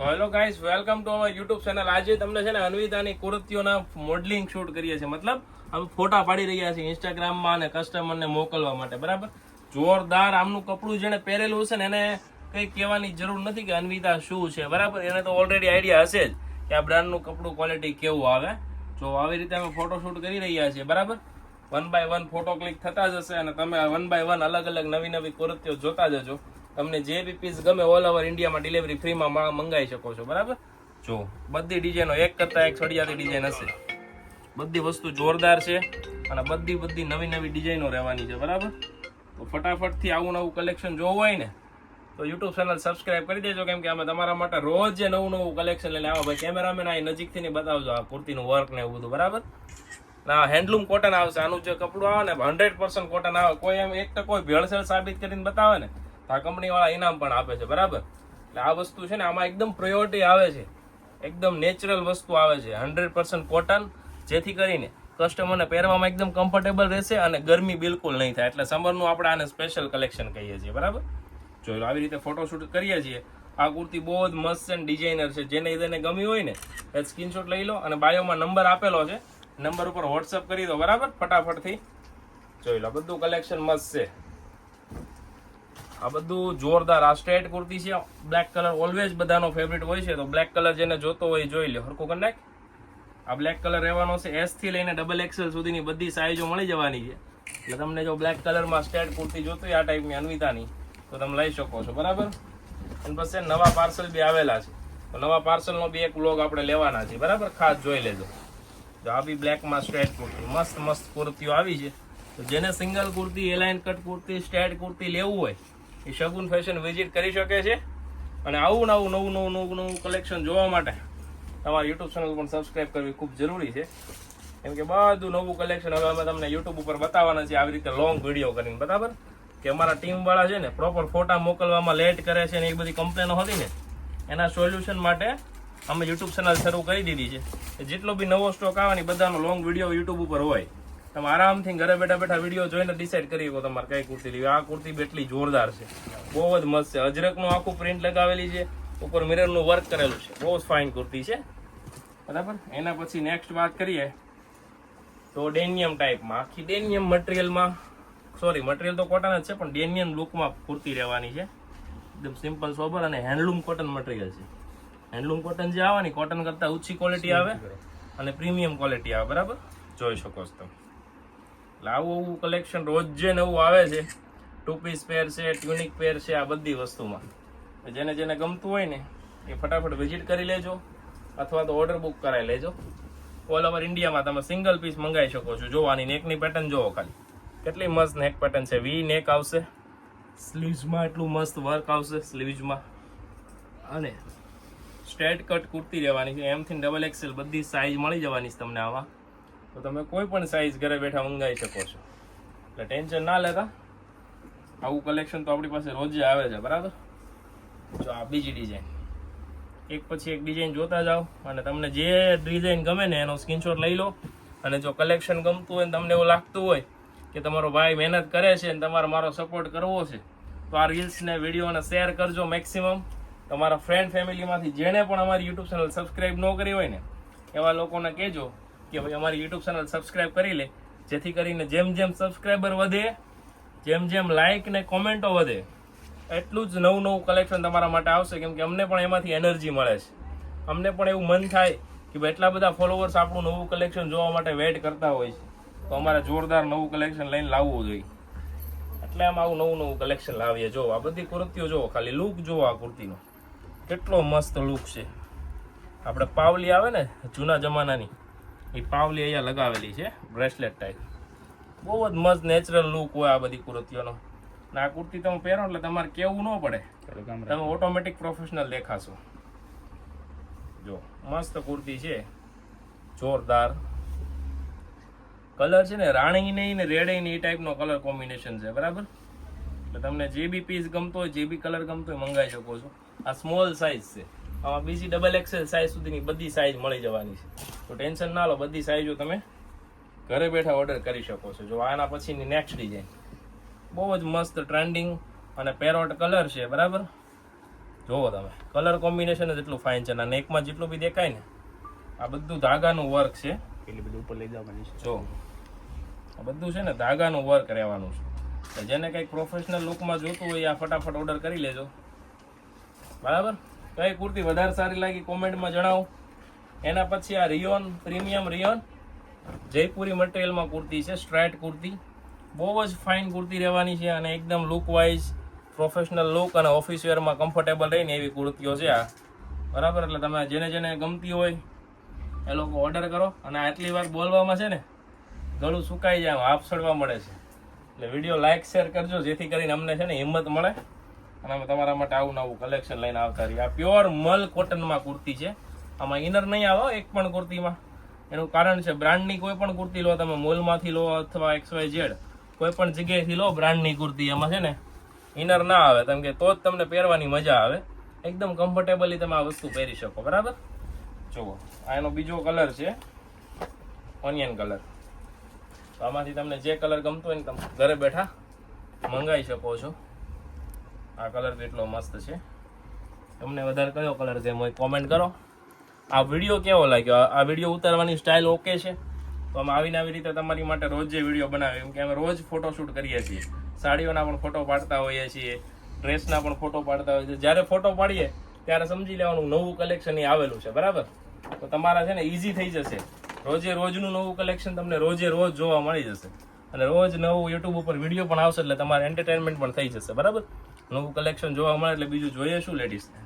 Hello guys welcome to our YouTube channel આજે તમને છે ને અન્વિતાની કુર્તીઓના મોડલિંગ શૂટ કરીએ છીએ. મતલબ, અમે ફોટા પાડી રહ્યા છીએ ઇન્સ્ટાગ્રામમાં અને કસ્ટમરને મોકલવા માટે, બરાબર? જોરદાર આમનું કપડું જેને પહેરેલું હશે ને, એને કંઈ કહેવાની જરૂર નથી કે અન્વિતા શું છે, બરાબર? એને તો ઓલરેડી આઈડિયા હશે જ કે આ બ્રાન્ડનું કપડું ક્વોલિટી કેવું આવે. જો આવી રીતે અમે ફોટોશૂટ કરી રહ્યા છીએ, બરાબર? One by one photo click થતા જ હશે અને તમે વન બાય વન અલગ અલગ નવી નવી કુર્તીઓ જોતા જજો. તમને જે બી પીસ ગમે ઓલ ઓવર ઇન્ડિયામાં ડિલિવરી ફ્રીમાં મંગાવી શકો છો, બરાબર? જો, બધી ડિઝાઇનો એક કરતા એક સળિયાતી ડિઝાઇન હશે. બધી વસ્તુ જોરદાર છે અને બધી બધી નવી નવી ડિઝાઇનો રહેવાની છે, બરાબર? તો ફટાફટથી આવું નવું કલેક્શન જોવું હોય ને, તો યુટ્યુબ ચેનલ સબસ્ક્રાઇબ કરી દેજો, કેમ કે અમે તમારા માટે રોજ જે નવું નવું કલેક્શન લઈને આવો ભાઈ કેમેરામેન આ નજીકથી ને બતાવજો, આ કુર્તીનું વર્ક ને એવું બધું, બરાબર? ના હેન્ડલૂમ કોટન આવશે, આનું જે કપડું આવે ને હંડ્રેડ પર્સન્ટ કોટન આવે, કોઈ એમ એક તો કોઈ ભેળસેળ સાબિત કરીને બતાવે ને તો આ કંપની વાળા ઇનામ પણ આપે છે, બરાબર? એટલે આ વસ્તુ છે ને આમાં એકદમ પ્યોરિટી આવે છે. એકદમ નેચરલ વસ્તુ આવે છે. હંડ્રેડ પર્સન્ટ કોટન જેથી કરીને કસ્ટમરને પહેરવામાં એકદમ કમ્ફર્ટેબલ રહેશે અને ગરમી બિલકુલ નહીં થાય. એટલે સમરનું આપણે આને સ્પેશિયલ કલેક્શન કહીએ છીએ, બરાબર? લો આવી રીતે ફોટોશૂટ કરીએ છીએ, આ કુર્તી બહુ જ મસ્ત અને ડિઝાઇનર છે. જેને તેને ગમી હોય ને એ સ્ક્રીનશોટ લઈ લો અને બાયોમાં નંબર આપેલો છે. નંબર ઉપર વોટ્સઅપ કરી દો, બરાબર? ફટાફટથી. જોઈ લો, બધું કલેક્શન મસ્ત છે. આ બધું જોરદાર. આ સ્ટ્રેટ કુર્તી છે બ્લેક કલર ઓલવેઝ બધાનો ફેવરિટ હોય છે. તો બ્લેક કલર જેને જોતો હોય જોઈ લો હરકો કરી આ બ્લેક કલર રહેવાનો છે એસથી લઈને ડબલ એક્સેલ સુધીની બધી સાઈઝો મળી જવાની છે. એટલે તમને જો બ્લેક કલરમાં સ્ટ્રેટ કુર્તી જોતી આ ટાઈપની અન્વિતાની, તો તમે લઈ શકો છો. બરાબર? અને પછી નવા પાર્સલ બી આવેલા છે. તો નવા પાર્સલનો બી એક વ્લોગ આપણે લેવાના છે. બરાબર? ખાસ જોઈ લેજો. તો આ બી બ્લેકમાં સ્ટ્રેટ કુર્તી. મસ્ત મસ્ત કુર્તીઓ આવી છે. જેને single kurti A line cut kurti straight kurti લેવું હોય એ શગુન ફેશન વિઝિટ કરી શકે છે. અને આવું નવું નવું નવું નવું નવું કલેક્શન જોવા માટે તમારી યુટ્યુબ ચેનલ પણ સબસ્ક્રાઇબ કરવી ખૂબ જરૂરી છે. કેમ કે બધું નવું કલેક્શન હવે અમે તમને યુટ્યુબ ઉપર બતાવવાના છે આવી રીતે લોંગ વીડિયો કરીને, બરાબર? કે અમારા ટીમવાળા છે ને પ્રોપર ફોટા મોકલવામાં લેટ કરે છે ને એ બધી કમ્પ્લેનો હતી ને, એના સોલ્યુશન માટે અમે યુટ્યુબ ચેનલ શરૂ કરી દીધી છે. જેટલો બી નવો સ્ટોક આવે ને બધાનો લોંગ વીડિયો યુટ્યુબ ઉપર હોય. તમે આરામથી ઘરે બેઠા બેઠા વીડિયો જોઈને ડિસાઈડ કરી શકો તમારે કઈ કુર્તી લેવી. આ કુર્તી એટલી જોરદાર છે. બહુ જ મસ્ત છે. અજરકનું આખું પ્રિન્ટ લગાવેલી છે. ઉપર મિરરનું વર્ક કરેલું છે. બહુ જ ફાઇન કુર્તી છે. બરાબર? એના પછી નેક્સ્ટ વાત કરીએ તો ડેનિયમ ટાઈપમાં આખી ડેનિયમ મટીરિયલમાં સોરી મટીરિયલ તો કોટન જ છે પણ ડેનિયમ લુકમાં કુર્તી રહેવાની છે. એકદમ સિમ્પલ સોબર અને હેન્ડલૂમ કોટન મટીરિયલ છે. હેન્ડલૂમ કોટન જે આવે ને કોટન કરતાં ઓછી ક્વોલિટી આવે અને પ્રીમિયમ ક્વોલિટી આવે. બરાબર? જોઈ શકો છો તમે. એટલે આવું આવું કલેક્શન રોજ જે નવું આવે છે. ટુ પીસ પેર છે ટ્યુનિક પેર છે, આ બધી વસ્તુમાં. જેને જેને ગમતું હોય ને, એ ફટાફટ વિઝિટ કરી લેજો. અથવા તો ઓર્ડર બુક કરાવી લેજો. ઓલ ઓવર ઇન્ડિયામાં તમે સિંગલ પીસ મંગાવી શકો છો. જોવાની નેકની પેટર્ન જોવો ખાલી. કેટલી મસ્ત નેક પેટર્ન છે. વી નેક આવશે. સ્લીવ્સમાં એટલું મસ્ત વર્ક આવશે સ્લીવ્સમાં અને સ્ટ્રેટ કટ કુર્તી રહેવાની છે. એમથી ડબલ એક્સેલ બધી સાઇઝ મળી જવાની છે તમને આમાં. તો તમે કોઈ પણ સાઈઝ ઘરે બેઠા મંગાવી શકો છો. એટલે ટેન્શન ના લેતા. આવું કલેક્શન તો આપણી પાસે રોજે આવે છે, બરાબર? જો આ બીજી ડિઝાઇન એક પછી એક ડિઝાઇન જોતા જાઓ અને તમને જે ડિઝાઇન ગમે ને એનો સ્ક્રીનશોટ લઈ લો. અને જો કલેક્શન ગમતું હોય ને તમને એવું લાગતું હોય કે તમારો ભાઈ મહેનત કરે છે અને તમારે મારો સપોર્ટ કરવો છે, તો આ રીલ્સને વિડીયોને શેર કરજો મેક્સિમમ તમારા ફ્રેન્ડ ફેમિલીમાંથી જેણે પણ અમારી યુટ્યુબ ચેનલ સબસ્ક્રાઈબ ન કરી હોય ને, એવા લોકોને કહેજો કે ભાઈ અમારી યુટ્યુબ ચેનલ સબસ્ક્રાઇબ કરી લે. જેથી કરીને જેમ જેમ સબસ્ક્રાઈબર વધે, જેમ જેમ લાઇક ને કોમેન્ટો વધે, એટલું જ નવું નવું કલેક્શન તમારા માટે આવશે. કેમ કે અમને પણ એમાંથી એનર્જી મળે છે. અમને પણ એવું મન થાય કે ભાઈ એટલા બધા ફોલોવર્સ આપણું નવું કલેક્શન જોવા માટે વેઇટ કરતા હોય છે. તો અમારે જોરદાર નવું કલેક્શન લઈને લાવવું જોઈએ. એટલે આમ આવું નવું નવું કલેક્શન લાવીએ. જો, આ બધી કુર્તીઓ જુઓ, ખાલી લુક જુઓ આ કુર્તીનો. કેટલો મસ્ત લુક છે. આપણે પાવલી આવે ને, જૂના જમાનાની. એ પાવલી અહીંયા લગાવેલી છે બ્રેસલેટ ટાઈપ બહુ જ મસ્ત નેચરલ લુક હોય આ બધી કુર્તીઓનો. ને આ કુર્તી તમે પહેરો એટલે તમારે કેવું ન પડે. તમે ઓટોમેટિક પ્રોફેશનલ દેખાશો. જો મસ્ત કુર્તી છે. જોરદાર. કલર છે ને રાણી નહીં ને રેડ નહીં એ ટાઈપનો કલર કોમ્બિનેશન છે બરાબર? એટલે તમને જે બી પીસ ગમતો હોય જે બી કલર ગમતો હોય મંગાવી શકો છો. આ સ્મોલ સાઇઝ છે. આમાં બીજી ડબલ એક્સેલ સાઇઝ સુધીની બધી સાઇઝ મળી જવાની છે. તો ટેન્શન ના લો બધી સાઇઝો તમે ઘરે બેઠા ઓર્ડર કરી શકો છો. જો આના પછીની નેક્સ્ટ ડિઝાઇન બહુ જ મસ્ત ટ્રેન્ડિંગ અને પેરોટ કલર છે બરાબર? જુઓ તમે. કલર કોમ્બિનેશન જ એટલું ફાઇન છે અને નેકમાં જેટલું બી દેખાય ને આ બધું ધાગાનું વર્ક છે. પેલી બધું ઉપર લઈ જવાની છે. જો. આ બધું છે ને ધાગાનું વર્ક રહેવાનું છે. જેને કંઈક પ્રોફેશનલ લુકમાં જોતું હોય આ ફટાફટ ઓર્ડર કરી લેજો. બરાબર? કઈ કુર્તી વધારે સારી લાગી. કોમેન્ટમાં જણાવો. એના પછી આ રિયોન, પ્રીમિયમ રિયોન. જયપુરી મટીરિયલમાં કુર્તી છે, સ્ટ્રાઇટ કુર્તી. બહુ જ ફાઇન કુર્તી રહેવાની છે અને એકદમ લુક વાઇઝ પ્રોફેશનલ લુક અને ઓફિસ વેરમાં કમ્ફર્ટેબલ રહીને એવી કુર્તીઓ છે આ. બરાબર? એટલે તમે જેને જેને ગમતી હોય એ લોકો ઓર્ડર કરો. અને આટલી વાર બોલવામાં છે ને, ગળું સુકાઈ જાય હાફ સડવા મળે છે. એટલે વીડિયો લાઇક શેર કરજો, જેથી કરીને અમને છે ને હિંમત મળે. અને અમે તમારા માટે આવું નવું કલેક્શન લઈને આવતા રહીએ આ પ્યોર મલ કોટનમાં કુર્તી છે. આમાં ઇનર નહીં આવે એક પણ કુર્તીમાં. એનું કારણ છે બ્રાન્ડની કોઈ પણ કુર્તી લો, તમે મોલમાંથી લો અથવા એક્સ વાય ઝેડ કોઈ પણ જગ્યાએથી લો બ્રાન્ડની કુર્તી એમાં છે ને ઇનર ના આવે. કેમ કે તો જ તમને પહેરવાની મજા આવે. એકદમ કમ્ફર્ટેબલી તમે આ વસ્તુ પહેરી શકો. બરાબર? જુઓ, આ એનો બીજો કલર છે ઓનિયન કલર તો આમાંથી તમને જે કલર ગમતો હોય ને તમે ઘરે બેઠા મંગાવી શકો છો. આ કલર કેટલો મસ્ત છે. તમને વધારે કયો કલર છે મને કોમેન્ટ કરો. આ વીડિયો કેવો લાગ્યો? આ- વીડિયો ઉતારવાની સ્ટાઇલ ઓકે છે. તો અમે આવીને આવી રીતે તમારી માટે રોજ વીડિયો બનાવીએ કેમ કે અમે રોજ ફોટોશૂટ કરીએ છીએ. સાડીઓના પણ ફોટો પાડતા હોઈએ છીએ ડ્રેસના પણ ફોટો પાડતા હોઈએ છીએ. જ્યારે ફોટો પાડીએ, ત્યારે સમજી લેવાનું નવું કલેક્શન એ આવેલું છે, બરાબર? તો તમારા છે ને ઇઝી થઈ જશે. રોજે રોજનું નવું કલેક્શન તમને રોજે રોજ જોવા મળી જશે. અને રોજ નવું યુટ્યુબ ઉપર વીડિયો પણ આવશે એટલે તમારે એન્ટરટેનમેન્ટ પણ થઈ જશે, બરાબર? નવું કલેક્શન જોવા મળે એટલે બીજું જોઈએ શું લેડીઝને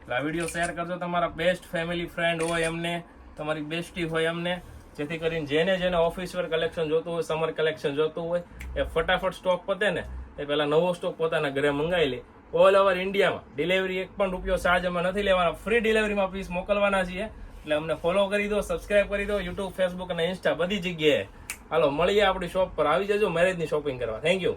એટલે આ વીડિયો શેર કરજો. તમારા બેસ્ટ ફેમિલી ફ્રેન્ડ હોય એમને, તમારી બેસ્ટી હોય એમને, જેથી કરીને જેને જેને ઓફિસ વેર કલેક્શન જોતું હોય સમર કલેક્શન જોતું હોય, એ ફટાફટ સ્ટોક પતે ને, એ પહેલાં નવો સ્ટોક પોતાના ઘરે મંગાવી લે. ઓલ ઓવર ઇન્ડિયામાં ડિલિવરી એક પણ રૂપિયો ચાર્જ અમે નથી લેવાના. ફ્રી ડિલિવરીમાં પીસ મોકલવાના છીએ. એટલે અમને ફોલો કરી દો સબસ્ક્રાઇબ કરી દો યુટ્યુબ ફેસબુક અને ઇન્સ્ટા બધી જગ્યાએ. હાલો, મળીએ આપણી શોપ પર. આવી જજો મેરેજની શોપિંગ કરવા. Thank you